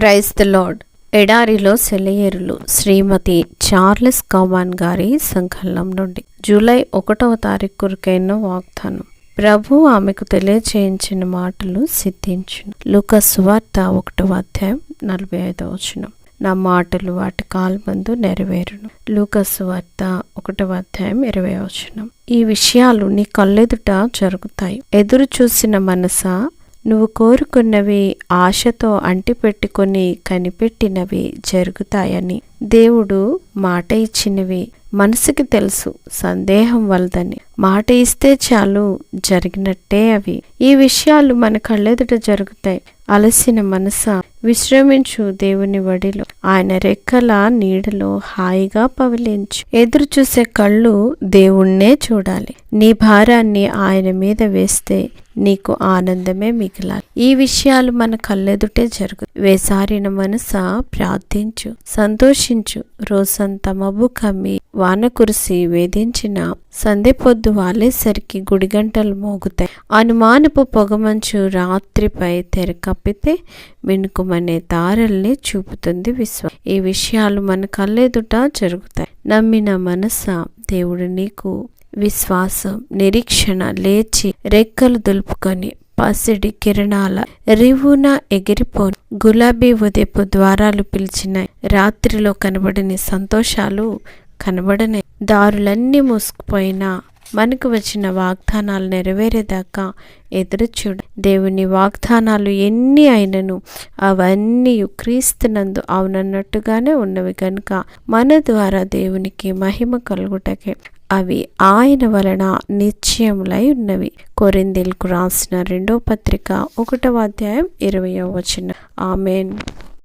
Praise the lord ఎడారిలో సెలయేరులు శ్రీమతి Charles కౌమాన్ గారి సంకలనం నుండి జూలై ఒకటవ తారీఖు కొరకైన వాగ్దానం. ప్రభు ఆమెకు తెలియచేయించిన మాటలు సిద్ధించును. లుక వార్త ఒకటవ అధ్యాయం నలభై ఐదవ వచనం. నా మాటలు వాటి కాల్మందు నెరవేరును. లూకసు వార్త ఒకటవ అధ్యాయం ఇరవై వచనం. ఈ విషయాలు నీ కళ్ళెదుట జరుగుతాయి. ఎదురు చూసిన మనసా నువ్వు కోరుకున్నవి ఆశతో అంటిపెట్టుకొని కనిపెట్టినవి జరుగుతాయని. దేవుడు మాట ఇచ్చినవి మనసుకి తెలుసు సందేహం వలదని. మాట ఇస్తే చాలు జరిగినట్టే అవి. ఈ విషయాలు మన కళ్ళెదుట జరుగుతాయి. అలసిన మనస విశ్రమించు దేవుని వడిలో. ఆయన రెక్కల నీడలో హాయిగా పవిలించు. ఎదురు చూసే కళ్ళు దేవుణ్ణే చూడాలి. నీ భారాన్ని ఆయన మీద వేస్తే నీకు ఆనందమే మిగిలాలి. ఈ విషయాలు మన కళ్ళెదుటే జరుగు. వేసారిన మనస ప్రార్థించు. సంతోషించు. రోజంతా మబ్బు కమ్మి వాన కురిసి వేధించిన సందె పొద్దు వాలేసరికి గుడిగంటలు మోగుతాయి. అనుమానపు పొగమంచు రాత్రిపై తెర కప్పితే మినుకుమనే తారల్ని చూపుతుంది విశ్వం. ఈ విషయాలు మన కళ్ళెదుట జరుగుతాయి. నమ్మిన మనస దేవుడు నీకు విశ్వాసం నిరీక్షణ లేచి రెక్కలు దులుపుకొని పసిడి కిరణాల రివున ఎగిరిపో గులాబీ ఉదయపు ద్వారాలు పిలిచిన. రాత్రిలో కనబడిన సంతోషాలు కనబడని. దారులన్నీ మూసుకుపోయినా మనకు వచ్చిన వాగ్దానాలు నెరవేరేదాకా ఎదురు చూడు దేవుని వాగ్దానాలు ఎన్ని అయినను అవన్నీ క్రీస్తునందు అవునన్నట్టుగానే ఉన్నవి కనుక మన ద్వారా దేవునికి మహిమ కలుగుటకే. అవి ఆయన వలన నిశ్చయములై ఉన్నవి. కొరిందిల్కు రాసిన రెండో పత్రిక ఒకటవ అధ్యాయం ఇరవయో వచనం. ఆమెన్.